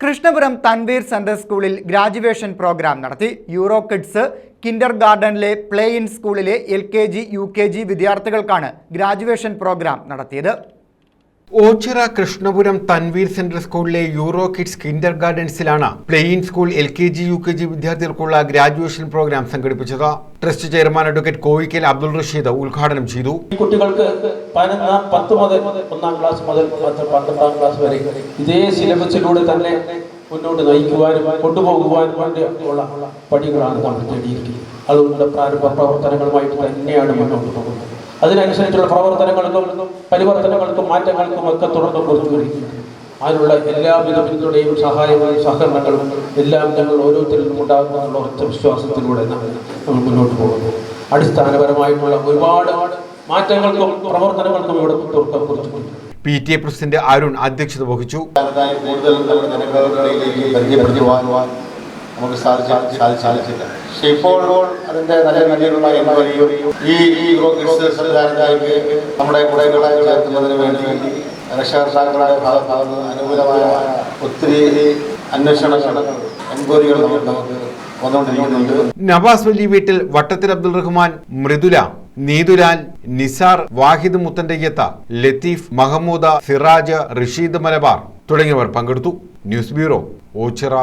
Krishnapuram Tanveer central സ്കൂളിൽ graduation programme നടത്തി. Euro Kids Kinder ഗാർഡനിലെ പ്ലേ ഇൻ സ്കൂളിലെ L K G U K G വിദ്യാർത്ഥികൾക്കാണ് graduation programme നടത്തിയത്. Ochira Krishnapuram Tanveer central സ്കൂളിലെ Euro Kids Kinder ഗാർഡൻസിലാണ് plain school L K G U K G വിദ്യാർത്ഥികൾക്കുള്ള graduation programme സംഘടിപ്പിച്ചത്. Trust chairman advocate Kozhikkal Abdul Rasheed ഉദ്ഘാടനം ചെയ്തു. കുട്ടികൾക്ക് പത്ത് മുതൽ ഒന്നാം ക്ലാസ് മുതൽ പന്ത്രണ്ടാം ക്ലാസ് വരെ ഇതേ സിലബസിലൂടെ തന്നെ മുന്നോട്ട് നയിക്കുവാനും കൊണ്ടുപോകുവാനും വേണ്ടി ഉള്ള പടികളാണ് നമ്മൾ തേടിയിരിക്കുന്നത്. അതുകൊണ്ട് പ്രാരംഭ പ്രവർത്തനങ്ങളുമായിട്ട് തന്നെയാണ് മുന്നോട്ട് പോകുന്നത്. അതിനനുസരിച്ചുള്ള പ്രവർത്തനങ്ങൾക്കും പരിവർത്തനങ്ങൾക്കും മാറ്റങ്ങൾക്കും ഒക്കെ തുടർന്ന് കൊടുത്തുകൊണ്ടിരിക്കുന്നു. അതിനുള്ള എല്ലാവിധ പിന്തുണയും സഹായങ്ങളും സഹകരണങ്ങളും എല്ലാം ഞങ്ങൾ ഓരോരുത്തരും നിന്നും ഉണ്ടാകുമെന്നുള്ള ഒറ്റ വിശ്വാസത്തിലൂടെ നമ്മൾ മുന്നോട്ട് പോകുന്നു. അടിസ്ഥാനപരമായിട്ടുള്ള ഒരുപാട് മാറ്റങ്ങൾക്കും പ്രവർത്തനങ്ങൾക്കും ഇവിടെ തുടക്കം കുറിച്ചിട്ടുണ്ട് P T A president Arun അധ്യക്ഷത വഹിച്ചു. കൂടുതൽ നമ്മുടെ ജനങ്ങളിലേക്ക് പരിചയപ്പെടുത്തുവാൻ നമുക്ക് സാധിച്ചു സാധി- സാധിച്ചില്ല. പക്ഷെ ഇപ്പോൾ അതിന്റെ നല്ല രീതിയിലുള്ള എൻക്വയറിയും ഈ നമ്മുടെ കുടകളെ ചേർക്കുന്നതിന് വേണ്ടി രക്ഷകർത്താക്കളായ ഭാഗത്ത് അനുകൂലമായ ഒത്തിരി അന്വേഷണങ്ങൾ എൻക്വയറികൾ നമുക്ക് നവാസ് വലി വീട്ടിൽ വട്ടത്തിൽ അബ്ദുൾ റഹ്മാൻ മൃദുല നീതുലാൽ നിസാർ വാഹിദ് മുത്തന്റെയ്യത്ത ലത്തീഫ് മഹമ്മൂദ സിറാജ് റഷീദ് മലബാർ തുടങ്ങിയവർ പങ്കെടുത്തു. News bureau Ochira.